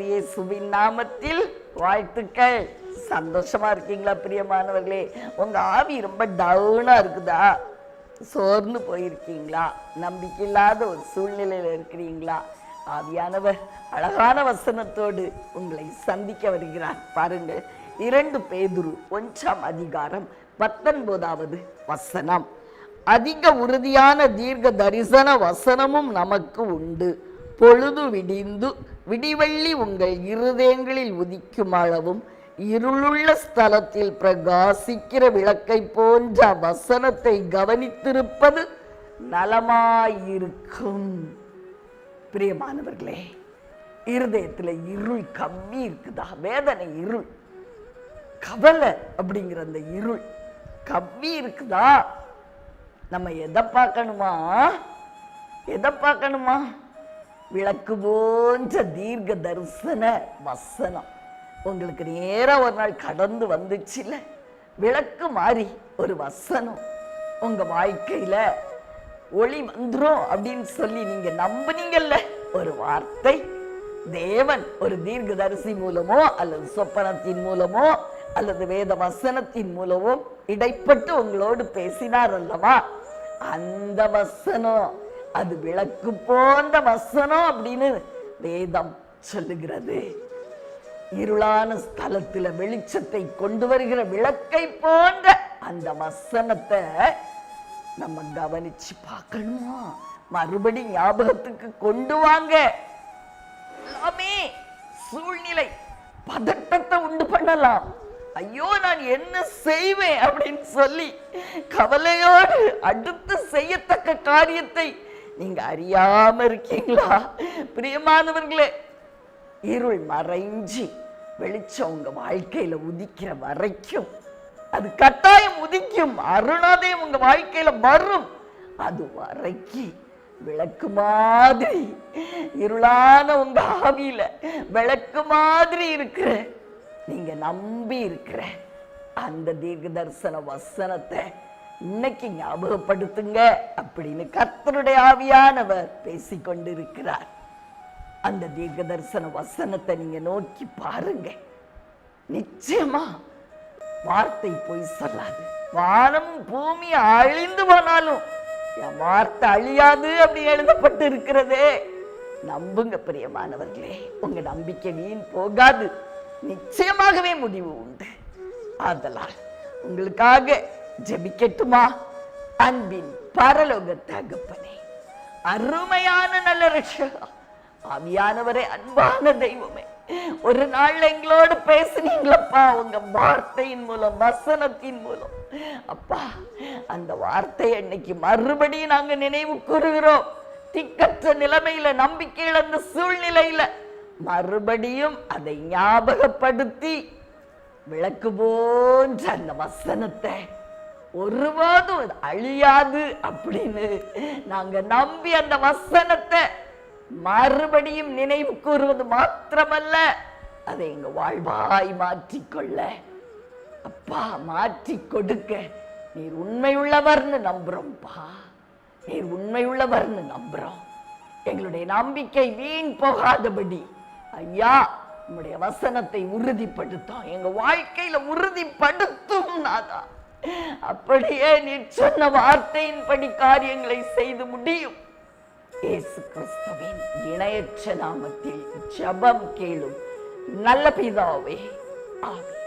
இயேசுவின் நாமத்தில் வாழ்த்துக்கள். சந்தோஷமா இருக்கீங்களா பிரியமானவர்களே? உங்க ஆவி ரொம்ப டவுனா இருக்குதா? சோர்ந்து போயிருக்கீங்களா? நம்பிக்கை இல்லாத ஒரு சூழ்நிலையில இருக்கிறீங்களா? ஆவியானவர் அழகான வசனத்தோடு உங்களை சந்திக்க வருகிறார். பாருங்க இரண்டு பேதுரு ஒன்றாம் அதிகாரம் பத்தொன்பதாவது வசனம். அதிக உறுதியான தீர்க்க தரிசன வசனமும் நமக்கு உண்டு. பொழுது விடிந்து விடிவள்ளி உங்கள் இருதயங்களில் உதிக்கும் அளவும் இருளுள்ள ஸ்தலத்தில் பிரகாசிக்கிற விளக்கை போன்ற வசனத்தை கவனித்திருப்பது நலமாயிருக்கும். பிரியமானவர்களே இருதயத்தில் இருள் கம்மி இருக்குதா? வேதனை இருள். கவலை அப்படிங்கிற அந்த இருள் கம்மி இருக்குதா? நம்ம எதை பார்க்கணுமா? எதை பார்க்கணுமா? விளக்கு போன்ற தீர்க்க தரிசன வசனம். உங்களுக்கு நேராக ஒரு நாள் கடந்து வந்துச்சுல விளக்கு மாறி ஒரு வசனம். உங்க வாழ்க்கையில ஒளி வந்துரும் அப்படின்னு சொல்லி நீங்க நம்புனீங்கல்ல ஒரு வார்த்தை. தேவன் ஒரு தீர்க்கதரிசி மூலமோ அல்லது சொப்பனத்தின் மூலமோ அல்லது வேத வசனத்தின் மூலமோ இடைப்பட்டு உங்களோடு பேசினார் அல்லவா? அந்த வசனம். அது விளக்கு போன்ற வசனம் அப்படின்னு வேதம் சொல்லுகிறது. இருளான ஸ்தலத்துல வெளிச்சத்தை கொண்டு வருகிற விளக்கை போன்ற அந்த வசனத்தை நம்ம கவனிச்சு பார்க்கணுமா? மறுபடி ஞாபகத்துக்கு கொண்டு வாங்க. எல்லாமே சூழ்நிலை பதட்டத்தை உண்டு பண்ணலாம். ஐயோ நான் என்ன செய்வேன் அப்படின்னு சொல்லி கவலையோடு அடுத்து செய்யத்தக்க காரியத்தை நீங்க அறியாம இருக்கீங்களா? பிரியமானவர்களே இருள் மறைஞ்சி வெளிச்சம் உங்க வாழ்க்கையில உதிக்கிற வரைக்கும் அது கட்டாயம் உதிக்கும். அருணாதயம் உங்க வாழ்க்கையில வரும். அது வரைக்கும் விளக்கு மாதிரி இருளான உங்க ஆவியில விளக்கு மாதிரி இருக்கிற நீங்க நம்பி இருக்கிற அந்த தீர்க்க தரிசன வசனத்தை இன்னைக்கு ஞாபகப்படுத்துங்க அப்படின்னு கர்த்தருடைய ஆவியானவர் பேசிக்கொண்டிருக்கிறார். அந்த தீர்க்க தரிசன வசனத்தை நீங்க நோக்கி பாருங்க. நிச்சயமா வார்த்தை போய் சொல்லாது. வானம் பூமி அழிந்து போனாலும் என் வார்த்தை அழியாது அப்படி எழுதப்பட்டு இருக்கிறதே நம்புங்க பிரியமானவர்களே உங்க நம்பிக்கை வீண் போகாது. நிச்சயமாகவே முடிவு உண்டு. ஆதலால் உங்களுக்காக ஜெபிக்கட்டுமா? அன்பின் பரலோக தகப்பனே அருமையான நல்ல ரட்சகா ஆவியானவரே அன்பான தெய்வமே ஒரு நாள் எங்களோடு பேசுனீங்களப்பா உங்க வார்த்தையின் மூலம் வசனத்தின் மூலம். அப்பா அந்த வார்த்தையை இன்னைக்கு மறுபடியும் நாங்க நினைவு கூறுகிறோம். திக்கற்ற நிலைமையில நம்பிக்கை இழந்த சூழ்நிலையில மறுபடியும் அதை ஞாபகப்படுத்தி விளக்கு போன்ற அந்த வசனத்தை. ஒருபோதும் அது அழியாது அப்படின்னு நாங்கள் நம்பி அந்த வசனத்தை மறுபடியும் நினைவு கூறுவது மாத்திரமல்ல அதை எங்க வாழ்வாய் மாற்றிக்கொள்ள. அப்பா மாற்றி கொடுக்க. நீர் உண்மையுள்ளவர்னு நம்புகிறோம்ப்பா நீர் உண்மையுள்ளவர்னு நம்புறோம். எங்களுடைய நம்பிக்கை வீண் போகாதபடி. ஐயா உங்களுடைய வசனத்தை உறுதிப்படுத்தும். எங்க வாழ்க்கையில உறுதிப்படுத்தும் நாதான் அப்படியே நீ சொன்ன வார்த்தையின்படி காரியங்களை செய்து முடியும். இயேசு கிறிஸ்துவின் இணையற்ற நாமத்தில் ஜபம் கேளும். நல்ல பிதாவே ஆமே